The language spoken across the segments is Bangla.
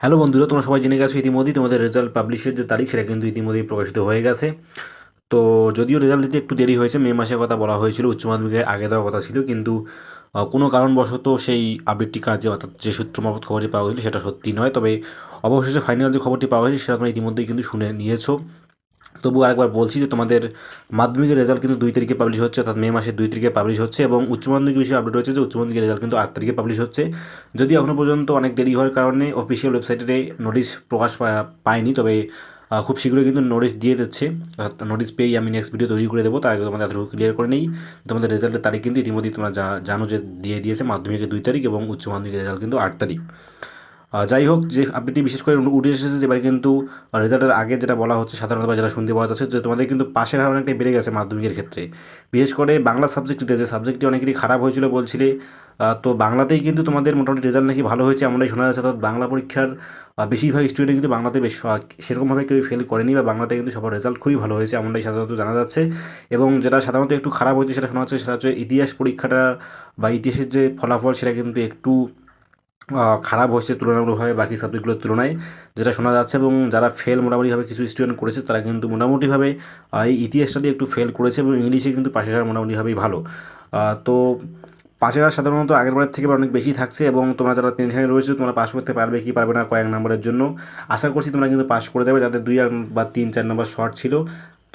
হ্যালো বন্ধুরা, তোমরা সবাই জেনে গেছো ইতিমধ্যেই তোমাদের রেজাল্ট পাবলিশের যে তারিখ, সেটা কিন্তু ইতিমধ্যেই প্রকাশিত হয়ে গেছে। তো যদিও রেজাল্ট দিতে একটু দেরি হয়েছে, মে মাসের কথা বলা হয়েছিল, উচ্চ মাধ্যমিকের আগে দেওয়ার কথা ছিল, কিন্তু কোনো কারণবশত সেই আপডেটটি কাজে, অর্থাৎ যে সূত্র খবরটি পাওয়া গেছিল, সেটা সত্যি নয়। তবে অবশেষে ফাইনাল যে খবরটি পাওয়া গেছে, সেটা তোমরা ইতিমধ্যেই কিন্তু শুনে নিয়েছো। তবু আরেকবার বলছি যে তোমাদের মাধ্যমিকের রেজাল্ট কিন্তু দুই তারিখে পাবলিশ হচ্ছে, অর্থাৎ মে মাসের দুই তারিখে পাবলিশ হচ্ছে এবং উচ্চ মাধ্যমিক বিষয়ে আপডেট হচ্ছে যে উচ্চ মাধ্যমিকের রেজাল্ট কিন্তু আট তারিখে পাবলিশ হচ্ছে। যদি এখনও পর্যন্ত অনেক দেরি হওয়ার কারণে অফিসিয়াল ওয়েবসাইটে নোটিশ প্রকাশ পায়নি তবে খুব শীঘ্রই কিন্তু নোটিশ দিয়ে দিচ্ছে। অর্থাৎ নোটিশ পেয়েই আমি নেক্সট ভিডিও তৈরি করে দেবো, তার আগে তোমাদের এতটুকু ক্লিয়ার করে নেই তোমাদের রেজাল্টের তারিখ কিন্তু ইতিমধ্যেই তোমরা জানো যে দিয়ে দিয়েছে মাধ্যমিকের দুই তারিখ এবং উচ্চ মাধ্যমিকের রেজাল্ট কিন্তু আট তারিখ। যাই হোক, যে আপডেটটি বিশেষ করে উঠে এসেছে যে এবার কিন্তু রেজাল্টের আগে যেটা বলা হচ্ছে, সাধারণত বা যেটা শুনতে পাওয়া যাচ্ছে, যে তোমাদের কিন্তু পাশের হার অনেকটাই বেড়ে গেছে মাধ্যমিকের ক্ষেত্রে। বিশেষ করে বাংলা সাবজেক্টটিতে যে সাবজেক্টটি অনেকেরই খারাপ হয়েছিল বলছিলে তো বাংলাতেই কিন্তু তোমাদের মোটামুটি রেজাল্ট নাকি ভালো হয়েছে আমরাই শোনা যাচ্ছে, অর্থাৎ বাংলা পরীক্ষার বেশিরভাগ স্টুডেন্ট কিন্তু বাংলাতে বেশ সেরকমভাবে কেউ ফেল করেনি বা বাংলাতে কিন্তু সবার রেজাল্ট খুবই ভালো হয়েছে এমনটাই সাধারণত জানা যাচ্ছে। এবং যেটা সাধারণত একটু খারাপ হয়েছে সেটা শোনা যাচ্ছে, সেটা হচ্ছে ইতিহাস পরীক্ষাটা বা ইতিহাসের যে ফলাফল, সেটা কিন্তু একটু খারাপ হচ্ছে তুলনামূলকভাবে বাকি সাবজেক্টগুলোর তুলনায়, যেটা শোনা যাচ্ছে এবং যারা ফেল মোটামুটিভাবে কিছু স্টুডেন্ট করেছে, তারা কিন্তু মোটামুটিভাবে এই ইতিহাসটা দিয়ে একটু ফেল করেছে এবং ইংলিশে কিন্তু পাশের হার মোটামুটিভাবেই ভালো। তো পাশের হার সাধারণত আগের বারের থেকে অনেক বেশি থাকছে এবং তোমরা যারা টেনশনে রয়েছে, তোমরা পাস করতে পারবে কি পারবে না কয়েক নম্বরের জন্য। আশা করছি তোমরা কিন্তু পাস করে দেবে, যাদের দুই বা তিন, চার নম্বর শর্ট ছিল।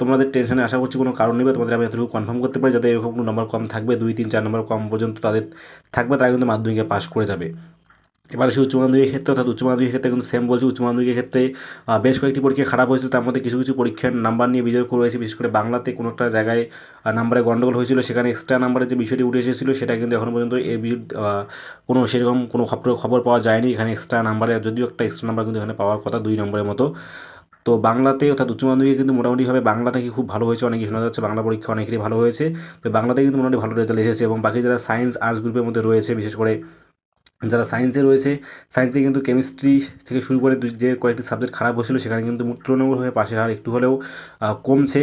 তোমাদের টেনশনে আশা করছি কোনো কারণ নেবে তোমাদের আমি এতটুকু কনফার্ম করতে পারি যাদের এরকম কোনো নম্বর কম থাকবে, দুই, তিন, চার নম্বর কম পর্যন্ত তাদের থাকবে, তারা কিন্তু মাধ্যমিকে পাস করে যাবে। এবার সে উচ্চ মাধ্যমিকের ক্ষেত্রে, অর্থাৎ উচ্চ মাধ্যমিকের ক্ষেত্রে কিন্তু সেম বলছি উচ্চ মাধ্যমিকের ক্ষেত্রে বেশ কয়েকটি পরীক্ষা খারাপ হয়েছিল, তার মধ্যে কিছু কিছু পরীক্ষার নাম্বার নিয়ে বিতর্ক রয়েছে, বিশেষ করে বাংলাতে কোনো একটা জায়গায় নাম্বারে গন্ডগোল হয়েছিল, সেখানে এক্সট্রা নাম্বারের যে বিষয়টি উঠে এসেছিল, সেটা কিন্তু এখনও পর্যন্ত এর কোনো সেরকম কোনো খবর খবর পাওয়া যায়নি, এখানে এক্সট্রা নাম্বারে যদিও একটা এক্সট্রা নাম্বার কিন্তু এখানে পাওয়ার কথা, দুই নম্বরের মতো। তো বাংলাতে, অর্থাৎ উচ্চ মাধ্যমিকে কিন্তু মোটামুটিভাবে বাংলা নাকি খুব ভালো হয়েছে অনেকে শোনা যাচ্ছে, বাংলা পরীক্ষা অনেকেরই ভালো হয়েছে, তো বাংলাতে কিন্তু মোটামুটি ভালো রেজাল্ট এসেছে, এবং বাকি যারা সায়েন্স আর্টস গ্রুপের মধ্যে রয়েছে, বিশেষ করে যারা সায়েন্সে রয়েছে সায়েন্সে কিন্তু কেমিস্ট্রি থেকে শুরু করে যে কয়েকটি সাবজেক্ট খারাপ হয়েছিল সেখানে কিন্তু তুলনামূলকভাবে পাশের হার একটু হলেও কমছে।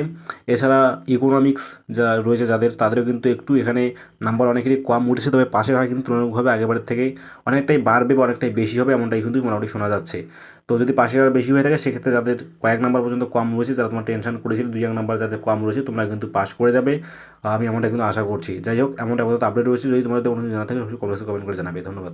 এছাড়া ইকোনমিক্স যারা রয়েছে যাদের, তাদেরও কিন্তু একটু এখানে নাম্বার অনেকেরই কম উঠেছে, তবে পাশের হার কিন্তু তুলনামূলকভাবে আগেবারের থেকে অনেকটাই বাড়বে বা অনেকটাই বেশি হবে, এমনটাই কিন্তু মোটামুটি শোনা যাচ্ছে। তো যদি পাশের হার বেশি হয়ে থাকে, সেক্ষেত্রে যাদের কয়েক নাম্বার পর্যন্ত কম রয়েছে, যারা তোমার টেনশন করেছিল, দুই এক নাম্বার যাদের কম রয়েছে, তোমরা কিন্তু পাস করে যাবে। আমি এমনটা কিন্তু আশা করছি। যাই হোক, এমনটা আপডেট রয়েছে। যদি তোমাদের কোনো জানা থাকে কমেন্টে কমেন্ট করে জানাবে। ধন্যবাদ।